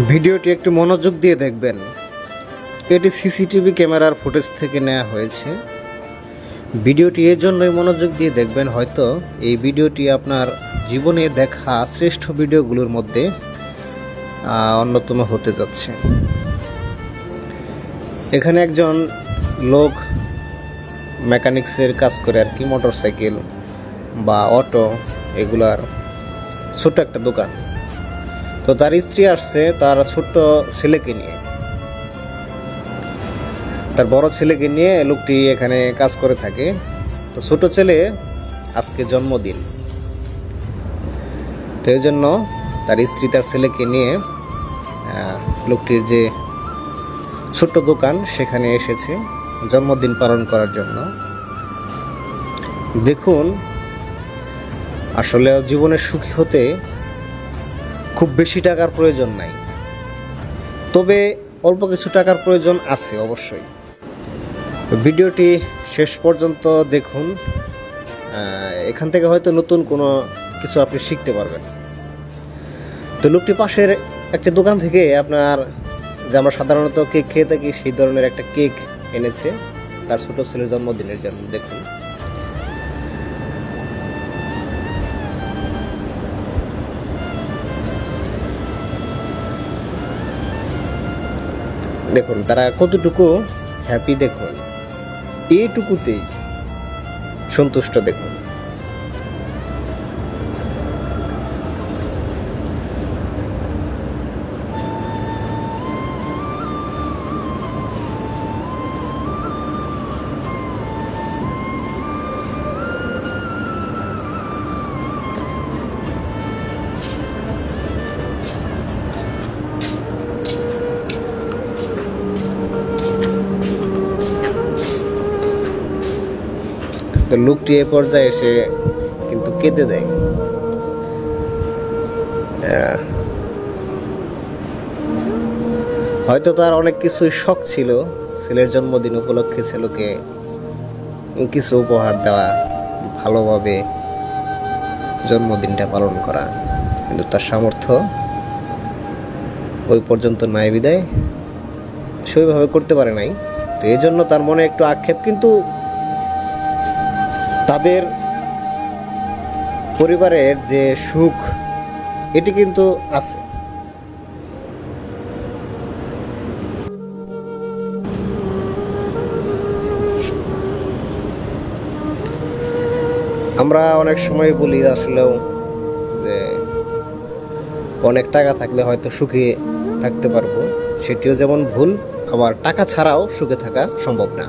ভিডিওটি একটু মনোযোগ দিয়ে দেখবেন। এটি সিসিটিভি ক্যামেরার ফুটেজ থেকে নেওয়া হয়েছে। ভিডিওটি এর জন্যই মনোযোগ দিয়ে দেখবেন, হয়তো এই ভিডিওটি আপনার জীবনে দেখা শ্রেষ্ঠ ভিডিওগুলোর মধ্যে অন্যতম হতে যাচ্ছে। এখানে একজন লোক মেকানিক্সের কাজ করে আর কি, মোটরসাইকেল বা অটো, এগুলার ছোট্ট একটা দোকান। তো তার স্ত্রী আসছে তার ছোট্ট ছেলেকে নিয়ে। তার বড় ছেলেকে নিয়ে লোকটি এখানে কাজ করে থাকে। তো ছোট ছেলে আজকে জন্মদিন। তো এই জন্য তার স্ত্রী তার ছেলেকে নিয়ে লোকটির যে ছোট্ট দোকান সেখানে এসেছে জন্মদিন পালন করার জন্য। দেখুন, আসলে জীবনে সুখী হতে খুব বেশি টাকার প্রয়োজন নাই। তবে অল্প কিছু টাকার প্রয়োজন আছে অবশ্যই। ভিডিওটি শেষ পর্যন্ত দেখুন। এখান থেকে হয়তো নতুন কোনো কিছু আপনি শিখতে পারবেন। তো লোকটি পাশের একটা দোকান থেকে আপনার, যে আমরা সাধারণত কেক খেয়ে থাকি, সেই ধরনের একটা কেক এনেছে। তার ছোটো ছেলের জন্মদিনের জন্য, দেখুন। দেখুন তারা কতটুকু হ্যাপি দেখুন এটুকুতেই সন্তুষ্ট দেখুন। তো লোকটি এ পর্যায়ে এসে কিন্তু কেঁদে দেয়। হয়তো তার অনেক কিছুই শখ ছিল। ছেলের জন্মদিন উপলক্ষে ছেলেকে কিছু উপহার দেওয়া, ভালোভাবে জন্মদিনটা পালন করা। কিন্তু তার সামর্থ্য ওই পর্যন্ত নাই বিদায়। সে ওইভাবে করতে পারে নাই। তো এই জন্য তার মনে একটু আক্ষেপ, কিন্তু তাদের পরিবারের যে সুখ, এটি কিন্তু আছে। আমরা অনেক সময় বলি আসলেও যে অনেক টাকা থাকলে হয়তো সুখে থাকতে পারব, সেটিও যেমন ভুল, আবার টাকা ছাড়াও সুখে থাকা সম্ভব না।